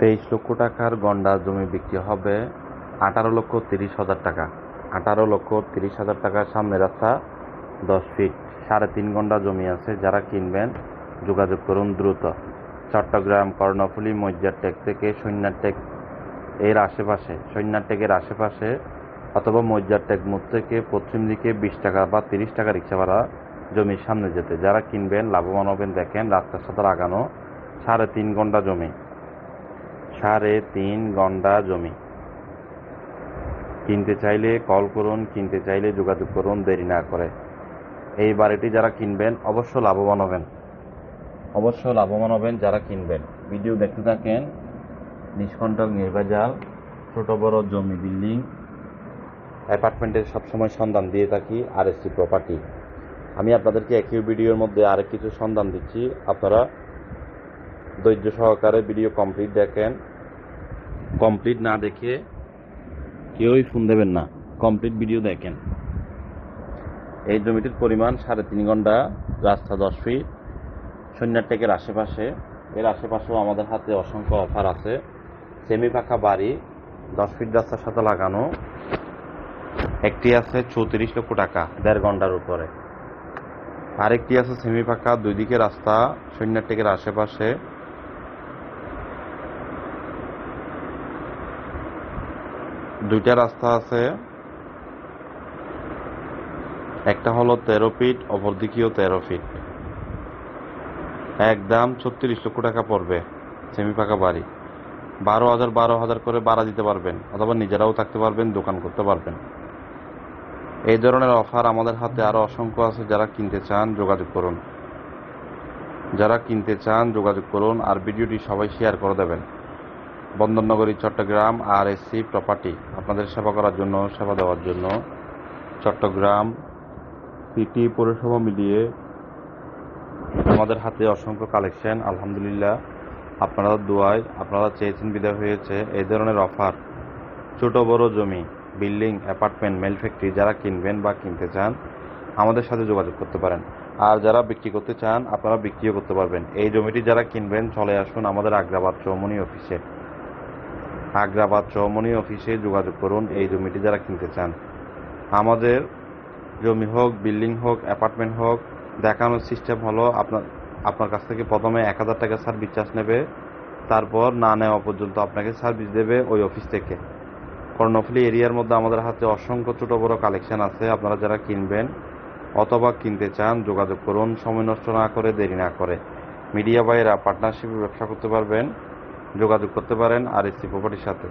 তেইশ লক্ষ টাকার গন্ডা জমি বিক্রি হবে আঠারো লক্ষ তিরিশ হাজার টাকা। আঠারো লক্ষ তিরিশ হাজার টাকার সামনে রাস্তা দশ ফিট সাড়ে তিন ঘণ্টা জমি আছে, যারা কিনবেন যোগাযোগ করুন দ্রুত। চট্টগ্রাম, কর্ণফুলী মজ্জারটেক থেকে সৈন্যারটেক এর আশেপাশে সৈন্যারটেকের আশেপাশে অথবা মজ্জারটেক মোড় থেকে পশ্চিম দিকে বিশ টাকা বা তিরিশ টাকা রিক্সা ভাড়া জমির সামনে যেতে। যারা কিনবেন, লাভবান হবেন, দেখেন রাস্তার সাথে লাগানো সাড়ে তিন ঘণ্টা জমি। সাড়ে তিন ঘণ্টা জমি। কিনতে চাইলে কল করুন, কিনতে চাইলে যোগাযোগ করুন, দেরি না করে। এই বাড়িটি যারা কিনবেন অবশ্য লাভবান হবেন। অবশ্য লাভবান হবেন যারা কিনবেন। ভিডিও দেখতে থাকেন, নিষ্কণ্টক নির্বাজাল ছোট বড় জমি বিল্ডিং। অ্যাপার্টমেন্টের সবসময় সন্ধান দিয়ে থাকি আর এসি প্রপার্টি আমি আপনাদেরকে একই ভিডিওর মধ্যে আরেক কিছু সন্ধান দিচ্ছি। আপনারা ধৈর্য সহকারে ভিডিও কমপ্লিট দেখেন। কমপ্লিট না দেখে কেউই ফোন দেবেন না। কমপ্লিট ভিডিও দেখেন। এই জমিটির পরিমাণ সাড়ে তিন ঘণ্টা, রাস্তা দশ ফিট সন্ন্যাটেকের আশেপাশে। এর আশেপাশেও আমাদের হাতে অসংখ্য অফার আছে। সেমি পাকা বাড়ি, দশ ফিট রাস্তার সাথে লাগানো। একটি আছে চৌত্রিশ লক্ষ টাকা, দেড় ঘণ্টার উপরে। আরেকটি আছে সেমি পাকা দুই দিকে রাস্তা সন্ন্যাটেকের আশেপাশে। দুইটা রাস্তা আছে। একটা হলো তেরো ফিট, অপর দিকেও তেরো ফিট। একদম ছত্রিশ লক্ষ টাকা পড়বে সেমি পাকা বাড়ি। বারো হাজার বারো হাজার করে ভাড়া দিতে পারবেন, অথবা নিজেরাও থাকতে পারবেন, দোকান করতে পারবেন। এই ধরনের অফার আমাদের হাতে আরও অসংখ্য আছে, যারা কিনতে চান যোগাযোগ করুন। যারা কিনতে চান যোগাযোগ করুন, আর ভিডিওটি সবাই শেয়ার করে দেবেন। বন্দরনগরী, চট্টগ্রাম আর এসসি প্রপার্টি আপনাদের সেবা করার জন্য, সেবা দেওয়ার জন্য চট্টগ্রাম সিটি পৌরসভা মিলিয়ে আমাদের হাতে অসংখ্য কালেকশন আলহামদুলিল্লাহ, আপনারা দোয়ায় আপনারা চেয়েছেন বিদায় হয়েছে। এই ধরনের অফার ছোট বড় জমি বিল্ডিং অ্যাপার্টমেন্ট মেল ফ্যাক্টরি যারা কিনবেন বা কিনতে চান, আমাদের সাথে যোগাযোগ করতে পারেন। আর যারা বিক্রি করতে চান আপনারা বিক্রিও করতে পারবেন। এই জমিটি যারা কিনবেন, চলে আসুন আমাদের আগ্রাবাদ চৌমনি অফিসে আগ্রাবাদ চৌমনি অফিসে যোগাযোগ করুন, এই জমিটি যারা কিনতে চান। আমাদের জমি হোক, বিল্ডিং হোক, অ্যাপার্টমেন্ট হোক, দেখানোর সিস্টেম হলো আপনার আপনার কাছ থেকে প্রথমে এক হাজার টাকা সার্ভিস চার্জ নেবে, তারপর না নেওয়া পর্যন্ত আপনাকে সার্ভিস দেবে ওই অফিস থেকে। কর্ণফুলি এরিয়ার মধ্যে আমাদের হাতে অসংখ্য ছোট বড় কালেকশন আছে, আপনারা যারা কিনবেন অথবা কিনতে চান, যোগাযোগ করুন। সময় নষ্ট না করে, দেরি না করে। মিডিয়া বাইরা পার্টনারশিপে ব্যবসা করতে পারবেন। যোগাযোগ করতে পারেন আর এসি প্রপার্টির সাথে।